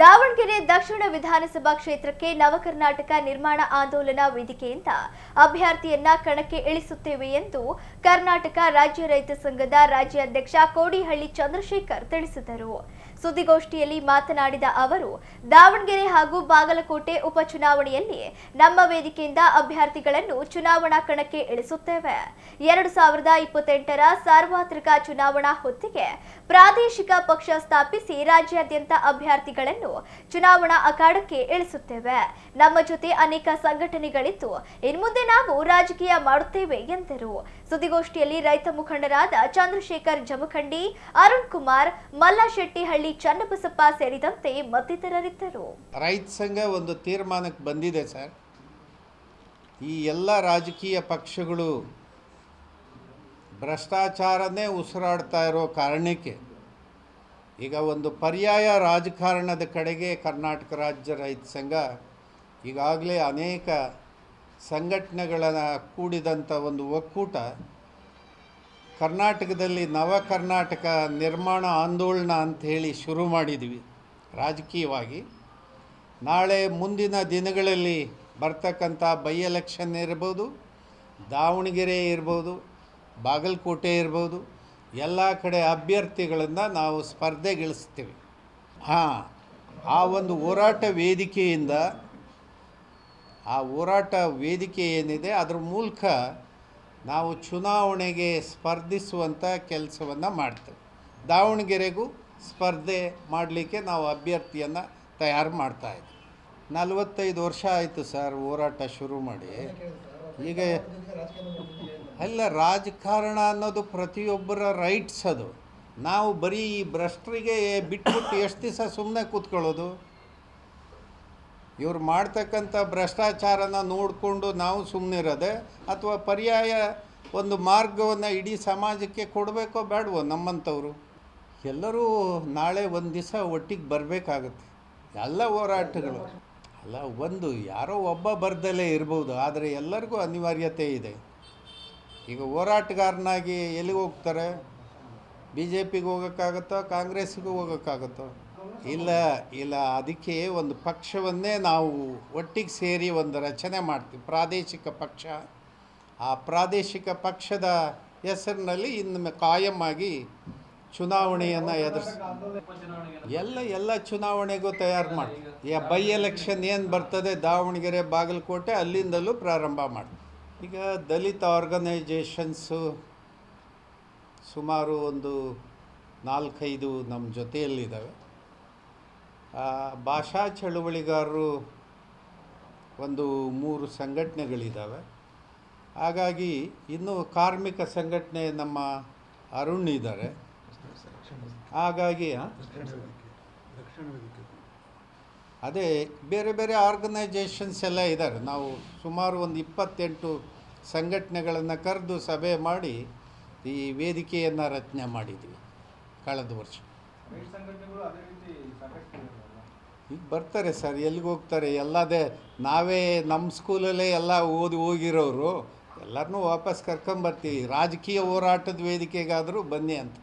ದಾವಣಗೆರೆ ದಕ್ಷಿಣ ವಿಧಾನಸಭಾ ಕ್ಷೇತ್ರಕ್ಕೆ ನವಕರ್ನಾಟಕ ನಿರ್ಮಾಣ ಆಂದೋಲನ ವೇದಿಕೆಯಿಂದ ಅಭ್ಯರ್ಥಿಯನ್ನ ಕಣಕ್ಕೆ ಇಳಿಸುತ್ತೇವೆ ಎಂದು ಕರ್ನಾಟಕ ರಾಜ್ಯ ರೈತ ಸಂಘದ ರಾಜ್ಯಾಧ್ಯಕ್ಷ ಕೋಡಿಹಳ್ಳಿ ಚಂದ್ರಶೇಖರ್ ತಿಳಿಸಿದರು. ಸುದ್ದಿಗೋಷ್ಠಿಯಲ್ಲಿ ಮಾತನಾಡಿದ ಅವರು, ದಾವಣಗೆರೆ ಹಾಗೂ ಬಾಗಲಕೋಟೆ ಉಪಚುನಾವಣೆಯಲ್ಲಿ ನಮ್ಮ ವೇದಿಕೆಯಿಂದ ಅಭ್ಯರ್ಥಿಗಳನ್ನು ಚುನಾವಣಾ ಕಣಕ್ಕೆ ಇಳಿಸುತ್ತೇವೆ. ಎರಡು ಸಾವಿರದ ಇಪ್ಪತ್ತೆಂಟರ ಸಾರ್ವತ್ರಿಕ ಚುನಾವಣಾ ಹೊತ್ತಿಗೆ ಪ್ರಾದೇಶಿಕ ಪಕ್ಷ ಸ್ಥಾಪಿಸಿ ರಾಜ್ಯಾದ್ಯಂತ ಅಭ್ಯರ್ಥಿಗಳನ್ನು ಚುನಾವಣಾ ಅಖಾಡಕ್ಕೆ ಇಳಿಸುತ್ತೇವೆ. ನಮ್ಮ ಜೊತೆ ಅನೇಕ ಸಂಘಟನೆಗಳಿದ್ದು ಇನ್ಮುಂದೆ ನಾವು ರಾಜಕೀಯ ಮಾಡುತ್ತೇವೆ ಎಂದರು. ಸುದ್ದಿಗೋಷ್ಠಿಯಲ್ಲಿ ರೈತ ಮುಖಂಡರಾದ ಚಂದ್ರಶೇಖರ್ ಜಮಖಂಡಿ, ಅರುಣ್ ಕುಮಾರ್ ಮಲ್ಲಶೆಟ್ಟಿಹಳ್ಳಿ ಚನ್ನಬಸಪ್ಪ ಸೇರಿದಂತೆ ಮತ್ತಿತರರಿದ್ದರು. ರೈತ ಸಂಘ ಒಂದು ತೀರ್ಮಾನಕ್ಕೆ ಬಂದಿದೆ ಸರ್. ಈ ಎಲ್ಲ ರಾಜಕೀಯ ಪಕ್ಷಗಳು ಭ್ರಷ್ಟಾಚಾರನೇ ಉಸಿರಾಡ್ತಾ ಇರೋ ಕಾರಣಕ್ಕೆ ಈಗ ಒಂದು ಪರ್ಯಾಯ ರಾಜಕಾರಣದ ಕಡೆಗೆ ಕರ್ನಾಟಕ ರಾಜ್ಯ ರೈತ ಸಂಘ ಈಗಾಗಲೇ ಅನೇಕ ಸಂಘಟನೆಗಳನ್ನು ಕೂಡಿದಂಥ ಒಂದು ಒಕ್ಕೂಟ ಕರ್ನಾಟಕದಲ್ಲಿ ನವ ಕರ್ನಾಟಕ ನಿರ್ಮಾಣ ಆಂದೋಲನ ಅಂತ ಹೇಳಿ ಶುರು ಮಾಡಿದ್ವಿ ರಾಜಕೀಯವಾಗಿ. ನಾಳೆ ಮುಂದಿನ ದಿನಗಳಲ್ಲಿ ಬರ್ತಕ್ಕಂಥ ಬೈ ಎಲೆಕ್ಷನ್ ಇರ್ಬೋದು, ದಾವಣಗೆರೆ ಇರ್ಬೋದು, ಬಾಗಲಕೋಟೆ ಇರ್ಬೋದು, ಎಲ್ಲ ಕಡೆ ಅಭ್ಯರ್ಥಿಗಳನ್ನು ನಾವು ಸ್ಪರ್ಧೆಗಿಳಿಸ್ತೀವಿ. ಹಾಂ, ಆ ಒಂದು ಹೋರಾಟ ವೇದಿಕೆಯಿಂದ, ಆ ಹೋರಾಟ ವೇದಿಕೆ ಏನಿದೆ, ಅದ್ರ ಮೂಲಕ ನಾವು ಚುನಾವಣೆಗೆ ಸ್ಪರ್ಧಿಸುವಂಥ ಕೆಲಸವನ್ನು ಮಾಡ್ತೇವೆ. ದಾವಣಗೆರೆಗೂ ಸ್ಪರ್ಧೆ ಮಾಡಲಿಕ್ಕೆ ನಾವು ಅಭ್ಯರ್ಥಿಯನ್ನು ತಯಾರು ಮಾಡ್ತಾಯಿದ್ವಿ ನಲವತ್ತೈದು ವರ್ಷ ಆಯಿತು ಸರ್ ಹೋರಾಟ ಶುರು ಮಾಡಿ. ಈಗ ಅಲ್ಲ, ರಾಜಕಾರಣ ಅನ್ನೋದು ಪ್ರತಿಯೊಬ್ಬರ ರೈಟ್ಸ್ ಅದು. ನಾವು ಬರೀ ಈ ಭ್ರಷ್ಟರಿಗೆ ಬಿಟ್ಬಿಟ್ಟು ಎಷ್ಟು ದಿವಸ ಸುಮ್ಮನೆ ಕೂತ್ಕೊಳ್ಳೋದು? ಇವ್ರು ಮಾಡ್ತಕ್ಕಂಥ ಭ್ರಷ್ಟಾಚಾರನ ನೋಡಿಕೊಂಡು ನಾವು ಸುಮ್ಮನಿರೋದೆ ಅಥವಾ ಪರ್ಯಾಯ ಒಂದು ಮಾರ್ಗವನ್ನು ಇಡೀ ಸಮಾಜಕ್ಕೆ ಕೊಡಬೇಕೋ ಬೇಡವೋ ನಮ್ಮಂಥವ್ರು? ಎಲ್ಲರೂ ನಾಳೆ ಒಂದು ದಿವಸ ಒಟ್ಟಿಗೆ ಬರಬೇಕಾಗುತ್ತೆ. ಎಲ್ಲ ಹೋರಾಟಗಳು. ಅಲ್ಲ, ಒಂದು ಯಾರೋ ಒಬ್ಬ ಬರ್ದಲೇ ಇರ್ಬೋದು, ಆದರೆ ಎಲ್ಲರಿಗೂ ಅನಿವಾರ್ಯತೆ ಇದೆ. ಈಗ ಹೋರಾಟಗಾರನಾಗಿ ಎಲ್ಲಿಗೆ ಹೋಗ್ತಾರೆ? ಬಿ ಜೆ ಪಿಗೆ ಹೋಗೋಕ್ಕಾಗತ್ತೋ, ಕಾಂಗ್ರೆಸ್ಸಿಗೂ ಹೋಗೋಕ್ಕಾಗತ್ತೋ? ಇಲ್ಲ ಇಲ್ಲ, ಅದಕ್ಕೆ ಒಂದು ಪಕ್ಷವನ್ನೇ ನಾವು ಒಟ್ಟಿಗೆ ಸೇರಿ ಒಂದು ರಚನೆ ಮಾಡ್ತೀವಿ. ಪ್ರಾದೇಶಿಕ ಪಕ್ಷ. ಆ ಪ್ರಾದೇಶಿಕ ಪಕ್ಷದ ಹೆಸರಿನಲ್ಲಿ ಇನ್ನು ಕಾಯಂ ಆಗಿ ಚುನಾವಣೆಯನ್ನು ಎದುರಿಸಿ ಎಲ್ಲ ಎಲ್ಲ ಚುನಾವಣೆಗೂ ತಯಾರು ಮಾಡ್ತೀವಿ. ಬೈ ಎಲೆಕ್ಷನ್ ಏನು ಬರ್ತದೆ, ದಾವಣಗೆರೆ, ಬಾಗಲಕೋಟೆ ಅಲ್ಲಿಂದಲೂ ಪ್ರಾರಂಭ ಮಾಡ್ತೀವಿ. ಈಗ ದಲಿತ ಆರ್ಗನೈಜೇಷನ್ಸು ಸುಮಾರು ಒಂದು ನಾಲ್ಕೈದು ನಮ್ಮ ಜೊತೆಯಲ್ಲಿದ್ದಾವೆ. ಭಾಷಾ ಚಳುವಳಿಗಾರರು ಒಂದು ಮೂರು ಸಂಘಟನೆಗಳಿದ್ದಾವೆ. ಹಾಗಾಗಿ ಇನ್ನು ಕಾರ್ಮಿಕ ಸಂಘಟನೆ ನಮ್ಮ ಅರುಣ್ ಇದ್ದಾರೆ. ಹಾಗಾಗಿ ಅದೇ ಬೇರೆ ಬೇರೆ ಆರ್ಗನೈಜೇಷನ್ಸ್ ಎಲ್ಲ ಇದ್ದಾರೆ. ನಾವು ಸುಮಾರು ಒಂದು ಇಪ್ಪತ್ತೆಂಟು ಸಂಘಟನೆಗಳನ್ನು ಕರೆದು ಸಭೆ ಮಾಡಿ ಈ ವೇದಿಕೆಯನ್ನು ರಚನೆ ಮಾಡಿದ್ವಿ ಕಳೆದ ವರ್ಷ. ಈಗ ಬರ್ತಾರೆ ಸರ್, ಎಲ್ಲಿಗೆ ಹೋಗ್ತಾರೆ? ಎಲ್ಲದೇ, ನಾವೇ ನಮ್ಮ ಸ್ಕೂಲಲ್ಲೇ ಎಲ್ಲ ಓದಿ ಹೋಗಿರೋರು ಎಲ್ಲರನ್ನೂ ವಾಪಸ್ ಕರ್ಕೊಂಬರ್ತೀವಿ. ರಾಜಕೀಯ ಹೋರಾಟದ ವೇದಿಕೆಗಾದರೂ ಬನ್ನಿ ಅಂತ.